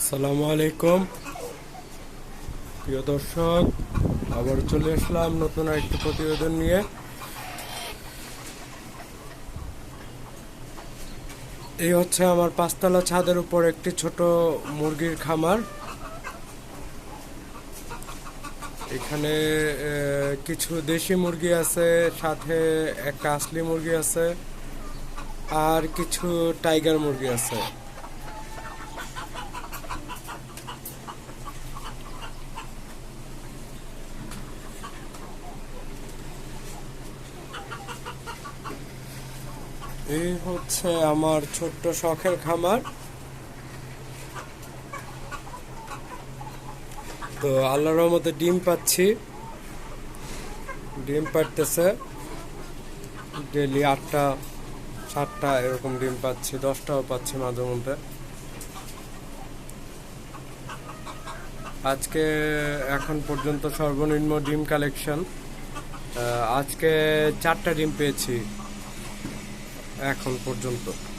আসসালামু আলাইকুম। প্রিয় দর্শক, আবার চলে আসলাম নতুন একটি প্রতিবেদন নিয়ে। এই হচ্ছে আমার পাঁচতলা ছাদের উপর একটি ছোট মুরগির খামার। এখানে কিছু দেশি মুরগি আছে, সাথে একটা আসলি মুরগি আছে, আর কিছু টাইগার মুরগি আছে। এই হচ্ছে আমার ছোট্ট শখের খামার। তো আল্লাহর রহমতে ডিম পাচ্ছি। ডিম পাড়তেছে। ডেলি আটটা, সাতটা এরকম ডিম পাচ্ছি, দশটাও পাচ্ছি মাঝে মধ্যে। আজকে এখন পর্যন্ত সর্বনিম্ন ডিম কালেকশন আজকে চারটা ডিম পেয়েছি। এখন পর্যন্ত।